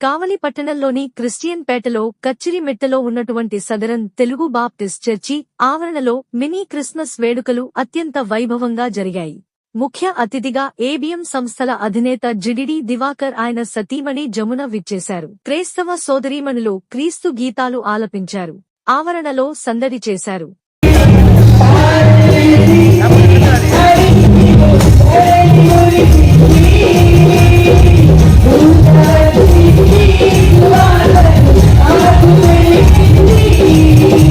కావలి పట్టణంలోని క్రిస్టియన్ పేటలో కచ్చిరిమెట్టలో ఉన్నటువంటి సదరన్ తెలుగు బాప్టిస్ట్ చర్చి ఆవరణలో మినీ క్రిస్మస్ వేడుకలు అత్యంత వైభవంగా జరిగాయి. ముఖ్య అతిథిగా ఏబిఎం సంస్థల అధినేత జిడిడి దివాకర్ ఆయన సతీమణి జమున విచ్చేశారు. క్రైస్తవ సోదరీమణులు క్రీస్తు గీతాలు ఆలపించారు. ఆవరణలో సందడి చేశారు. ఇది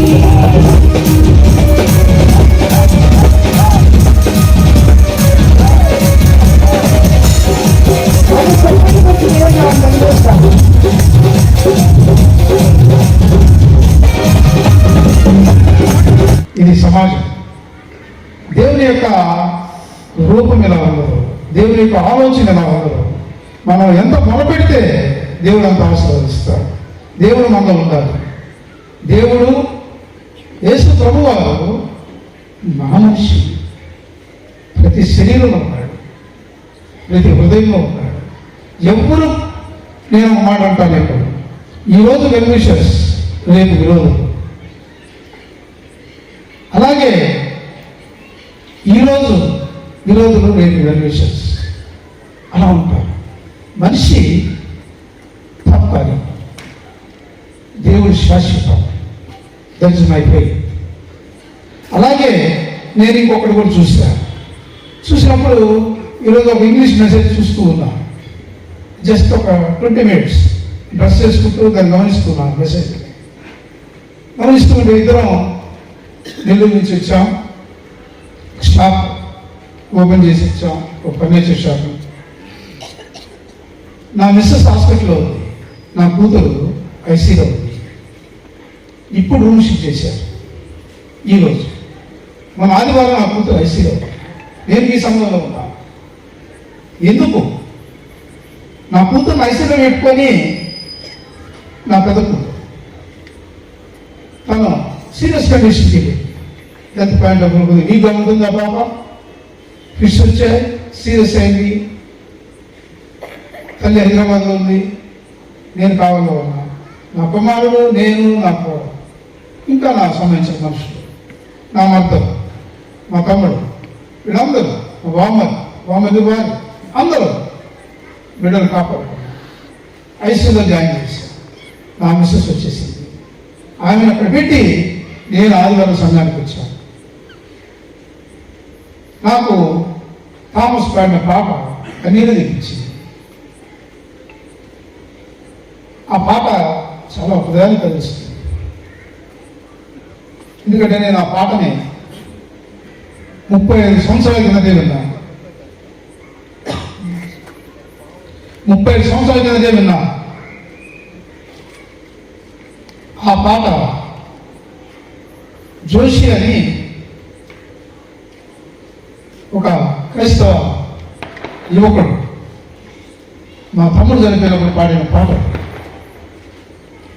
రూపం ఎలా ఉండదు దేవుని యొక్క ఆలోచన ఎలా ఉండదు మనం ఎంత మొదలుపెడితే దేవుడు అంత ఆశీర్వదిస్తాడు దేవుడు మనలో ఉండాలి. దేవుడు యేసు ప్రభు వారు ప్రతి శరీరంలో ఉన్నాడు. ప్రతి హృదయంలో ఉన్నాడు. ఎవ్వరు నేను ఒక మాట అంటాను ఇప్పుడు ఈరోజు వెల్విషర్స్ రేపు విరోధం. అలాగే ఈరోజు విరోధులు లేని వెల్విషర్స్ అలా ఉంటారు. మనిషి తప్పని. దేవుడు శాశ్వతం దట్ ఇస్ మై ఫెయిత్ అలాగే నేను ఇంకొకటి కూడా చూశాను చూసినప్పుడు ఈరోజు ఒక ఇంగ్లీష్ మెసేజ్ చూస్తూ ఉన్నా. జస్ట్ ఒక ట్వంటీ మినిట్స్ డ్రెస్ చేసుకుంటూ దాన్ని గమనిస్తున్నాను మెసేజ్ గమనిస్తూ ఉంటే ఇద్దరం నెల్లూరు నుంచి వచ్చాం. స్టాప్ ఓపెన్ చేసి వచ్చాం ఒక ఫర్నిచర్ షాప్ నా మిస్సెస్ హాస్పిటల్లో ఉంది. నా కూతురు ఐసీలో ఉంది. ఇప్పుడు రూమ్ షిఫ్ట్ చేశారు. ఈరోజు మన ఆదివారం నా కూతురు ఐసీలో నేను ఈ సమయంలో ఉన్నా. ఎందుకు? నా కూతురు ఐసీలో పెట్టుకొని నా పెద్ద కూతురు. తను సీరియస్ కండిషన్కి డెత్ పాయింట్ అప్పుడు వీక్గా ఉంటుందా పాప ఫిష్ వచ్చాయి సీరియస్ అయింది. తల్లి హైదరాబాద్లో ఉంది. నేను కావాలో ఉన్నా. నా కుమారుడు నేను నా కోడలు ఇంకా నా సంబంధించిన మనుషులు. నా మర్దలు మా తమ్ముడు వీళ్ళందరూ మా బామ్మలు బామ్మది వారి అందరూ బిడ్డలు కాపాడు ఐసీలో జాయిన్ చేశాను నా మిస్సెస్ వచ్చేసింది. ఆమెను అక్కడ పెట్టి నేను ఆదివారం సంఘానికి వచ్చాను. నాకు థామస్ పాడిన పాప కన్నీరు తెప్పించింది ఆ పాట చాలా హృదయాన్ని కలిగిస్తుంది ఎందుకంటే నేను ఆ పాటని ముప్పై ఐదు సంవత్సరాల కిందటే విన్నాను ముప్పై ఐదు సంవత్సరాల కిందటే విన్నాను ఆ పాట జోషి అని ఒక క్రైస్తవ యువకుడు. మా తమ్ముడు చనిపోయినప్పుడు పాడిన పాట.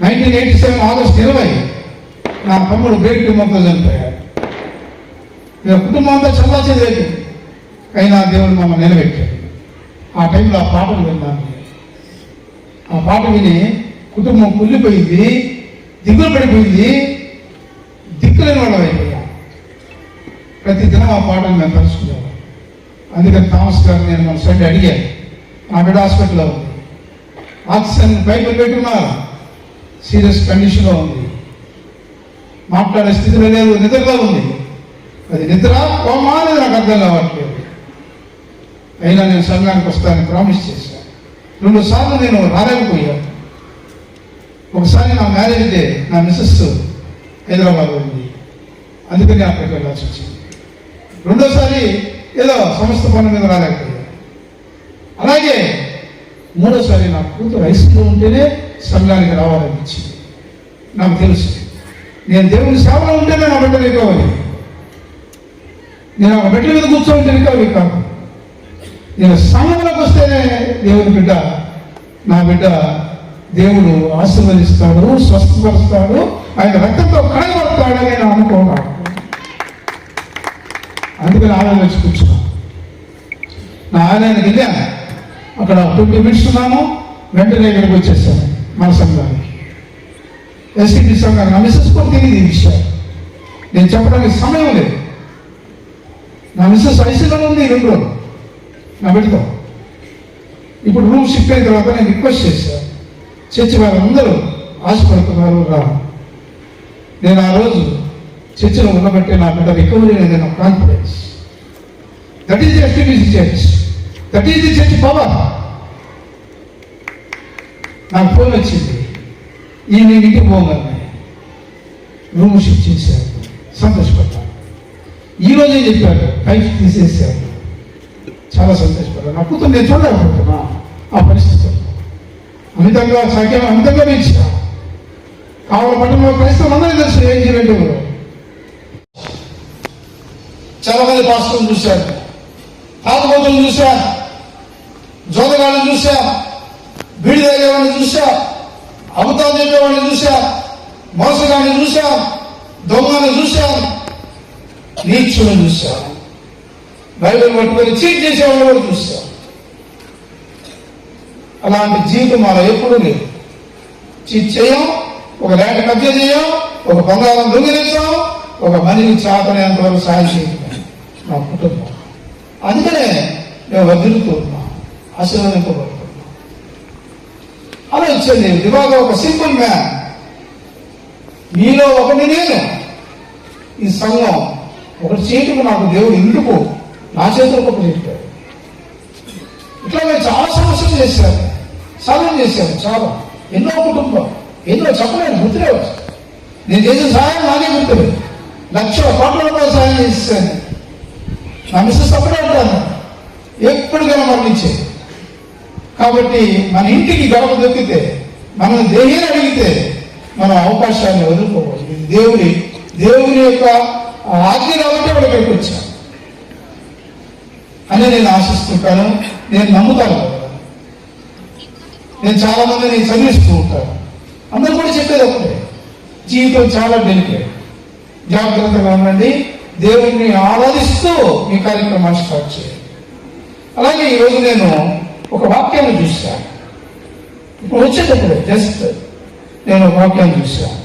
నైన్టీన్ ఎయిటీ సెవెన్ ఆగస్ట్ ఇరవై నా తమ్ముడు బ్రేక్ ట్యూమర్తో చనిపోయాడు. ఇక కుటుంబం అంతా చల్లా చెదిరేది అయినా దేవుడు మమ్మల్ని నిలబెట్టాడు. ఆ టైంలో ఆ పాటలు విన్నాను ఆ పాట విని కుటుంబం కుళ్ళిపోయింది దిగులు పడిపోయింది దిక్కులేని వాళ్ళు అయిపోయా. ప్రతి దినం ఆ పాటను మేము తలుచుకునేవాళ్ళం. అందుకని థామస్ గారు నేను మన సైడ్ అడిగాను నా బిడ్డ హాస్పిటల్లో ఉంది. ఆక్సిజన్ బయట పెట్టున్నారు సీరియస్ కండిషన్లో ఉంది. మాట్లాడే స్థితిలో లేదు నిద్రలో ఉంది. అది నిద్ర? కోమా అనేది నాకు అర్థం కావట్లేదు. అయినా నేను సంఘానికి వస్తానని ప్రామిస్ చేశాను రెండు సార్లు నేను రాలేకపోయాను ఒకసారి నా మ్యారేజ్ డే నా మిస్సెస్ హైదరాబాద్ ఉంది. అందుకని అక్కడికి వెళ్ళాల్సి వచ్చింది. రెండోసారి ఏదో సంస్థ పని మీద రాలేకపోయాను అలాగే మూడోసారి నా కూతురు వయసులో ఉంటేనే సంఘానికి రావాలనిపించింది. నాకు తెలుసు. నేను దేవుని సేవలో ఉంటేనే నా బిడ్డ రికవరీ నేను ఒక బిడ్డ మీద కూర్చోంటే రికవరీ కాదు. నేను సంఘంలోకి వస్తేనే దేవుని బిడ్డ నా బిడ్డ దేవుడు ఆశీర్వదిస్తాడు స్వస్థపరుస్తాడు ఆయన రక్తంతో కడగబడతాడని నేను అనుకోను అందుకని ఆలయం వచ్చి కూర్చున్నాను నా ఆలయానికి వెళ్ళాను అక్కడ ట్వంటీ మినిట్స్ ఉన్నాము వెంటనే ఇక్కడికి వచ్చేస్తాను మన సంఘానికి. ఎస్టీపీ సంఘానికి నా మిస్సెస్ కూడా తెలియదు ఈ విషయం. నేను చెప్పడానికి సమయం లేదు. నా మిస్సెస్ ఐసీలో ఉంది ఈ రెండు రోజులు నా బిడ్డతో ఇప్పుడు రూమ్ షిఫ్ట్ అయిన తర్వాత నేను రిక్వెస్ట్ చేశాను చర్చి వారందరూ ఆశపడుతున్నారు రా. నేను ఆ రోజు చర్చిలో ఉండబట్టే నా బిడ్డ రికవరీ అనేది నా confidence that is STBC church that is the church power నాకు ఫోన్ వచ్చింది. ఈ నేను ఇంటికి పోగానే రూమ్ షిఫ్ట్ చేశారు. సంతోషపడ్డాను ఈ రోజే చెప్పారు పైకి తీసేసారు చాలా సంతోషపడ్డాను నా కూతురు నేను చూడలేకపోతున్నా ఆ పరిస్థితుల్లో అమితంగా సాధ్యం అమితంగా పెంచా కావాలి పట్టణంలో క్రైస్తవులు అందరూ తెలుసు. ఏం చేయండి చాలా మంది పాస్టర్లు చూశారు. తాగుబోతులు చూశా జోదగాళ్ళని చూశా బీడి తాగేవాడిని చూశా అబద్ధాలు చెప్పేవాడిని చూశా మోసగాడిని చూశా దొంగని చూశా నీచుని చూశా బైబిల్ పట్టుకొని చీట్ చేసేవాళ్ళు కూడా చూశా. అలాంటి జీవితం మాలో ఎప్పుడూ లేదు. చీట్ చేయం ఒక రేట కబ్జా చేయం ఒక బంగారం దొంగిలించాం ఒక మనిషి చాపనేంత వరకు సాయం చేయడం నా కుటుంబం. అందుకనే మేము వదులుతున్నాం ఆశీర్వదింపబడుతుంది. అలా నేను దివాగా ఒక సింపుల్ మ్యాన్. మీలో ఒకటి నేను. ఈ సంఘం ఒకటి చేయటం నాకు దేవుడు ఎందుకు నా చేతులు ఒకటి చెప్పాడు ఇట్లా నేను చాలా సమస్యలు చేశారు. సాధన చేశాను చాలా. ఎన్నో కుటుంబం ఎన్నో చెప్పలేను గుర్తులేవచ్చు నేను చేసిన సహాయం నాకే గుర్తులేదు. లక్షల కోట్ల రూపాయలు సహాయం చేశాను. నా మిస్సెస్ తప్పడే ఉంటాను ఎప్పటికైనా మరణించేది. కాబట్టి మన ఇంటికి గడప దొక్కితే మనం దేహేని అడిగితే మనం అవకాశాన్ని వదులుకోవాలి. ఇది దేవుని దేవుని యొక్క ఆజ్ఞ కాబట్టి వాడు ఇక్కడికి వచ్చాను అని నేను ఆశిస్తుంటాను. నేను నమ్ముతాను. నేను చాలా మందిని చదివిస్తూ ఉంటాను. అందరూ కూడా చెప్పేది ఒకటే. జీవితం చాలా డెలికేట్ జాగ్రత్తగా ఉండండి. దేవుణ్ణి ఆరాధిస్తూ మీ కార్యక్రమాన్ని స్టార్ట్ చేయండి. అలాగే ఈరోజు నేను ఒక వాక్యాన్ని చూశాను ఇప్పుడు వచ్చేటప్పుడు జస్ట్ నేను వాక్యాన్ని చూశాను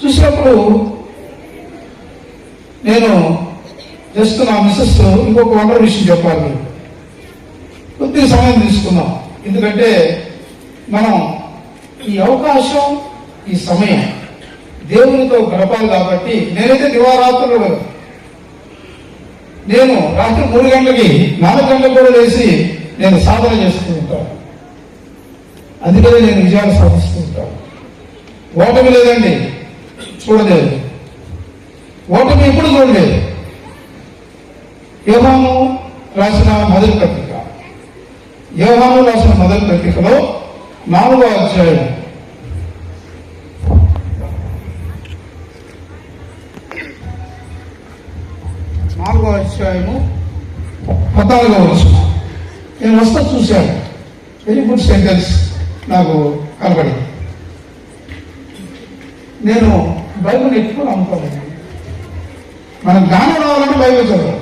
చూసినప్పుడు నేను జస్ట్ నా మిస్సెస్ ఇంకొక వండర్ విషయం చెప్పాలి కొద్దిగా సమయం తీసుకుందాం. ఎందుకంటే మనం ఈ అవకాశం ఈ సమయం దేవునితో గడపాలి కాబట్టి నేనైతే దివారాత్రులు నేను రాత్రి మూడు గంటలకి నాలుగు గంటలకు కూడా లేచి నేను సాధన చేస్తూ ఉంటాను అందుకనే నేను విజయాలు సాధిస్తుంటాను ఓటమి లేదండి. చూడలేదు. ఓటమి ఎప్పుడు చూడలేదు. యోహాను రాసిన మొదటి పత్రిక. యోహాను రాసిన మొదటి పత్రికలో నాలుగో అధ్యాయం. నాలుగో అధ్యాయము పద్నాలుగో వచ్చిన నేను వస్తా చూశాను వెరీ గుడ్ సెంటెన్స్ నాకు కనబడింది. నేను బైబిల్ ఎక్కువ నమ్ముతాను మనం జ్ఞానం రావాలంటే బైబిల్ చదవాలి.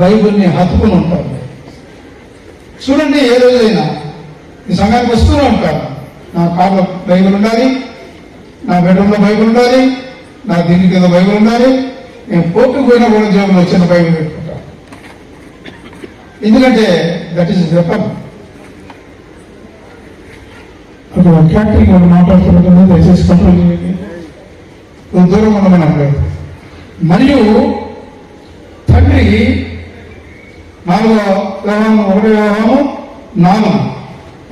బైబిల్ని హత్తుకుని ఉంటాం. చూడండి ఏ రోజైనా ఈ సంఘానికి వస్తూనే ఉంటాను నా కార్లో బైబిల్ ఉండాలి నా బెడ్రూమ్లో బైబిల్ ఉండాలి నా దీని కింద బైబిల్ ఉండాలి. నేను కోర్టుకు పోయినా కూడా జేబులో వచ్చిన బైబిల్ పెట్టుకో ఎందుకంటే దట్ ఈస్ వెపన్ అక్కడ ఫ్యాక్టరీకి ఒకటి మాట్లాడుతున్నట్టు దయచేసి కంట్రోల్ చేయండి. దూరం ఉండమని అన్నాడు మరియు తండ్రి నాలుగో వ్యవహారం ఒకటో వ్యవహారం నాలుగు.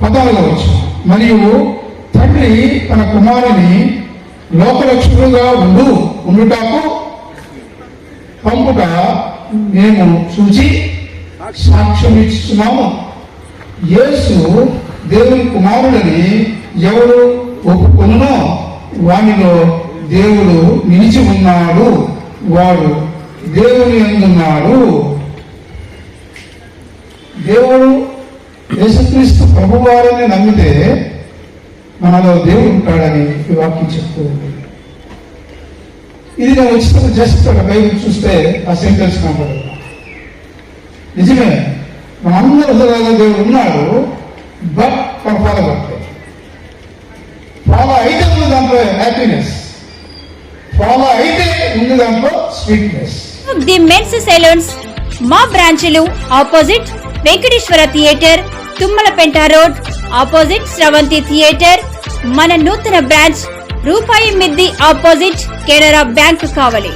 పద్నాలుగో వచ్చు మరియు తండ్రి తన కుమారుని లోకరక్షకుడుగా ఉండు ఉండుటకు పంపుట మేము చూచి సాక్ష్యం ఇస్తున్నాము యేసు దేవుని కుమారుడని ఎవరు ఒప్పుకున్నో వానిలో దేవుడు నిలిచి ఉన్నాడు. వాడు దేవుని ఎందున్నాడు? దేవుడు యేసుక్రీస్తు ప్రభువారని నమ్మితే మనలో దేవుడు ఉంటాడని ఈ వాక్యం చెప్తూ ఉంది. ఇది నేను వచ్చిన జస్ట్ ఒక బైబిల్ చూస్తే ఆ సెంటెన్స్ కనబడదు నిజమే. మనందరి హృదయాల్లో దేవుడు ఉన్నాడు బట్ ఫర్ ఫాలో అవుతారు ఫాలో అయితే ఉంది దాంట్లో హ్యాపీనెస్ ఫాలో అయితే ఉంది దాంట్లో స్వీట్నెస్ ది మెన్స్ సెలూన్స్ మా బ్రాంచ్లు opposite Venkateswara theatre Tummalapenta road opposite Sravanthi theatre మన నూతన బ్రాంచ్ రూపాయి మిద్ది ఆపోజిట్ కెనరా బ్యాంక్ కావలి.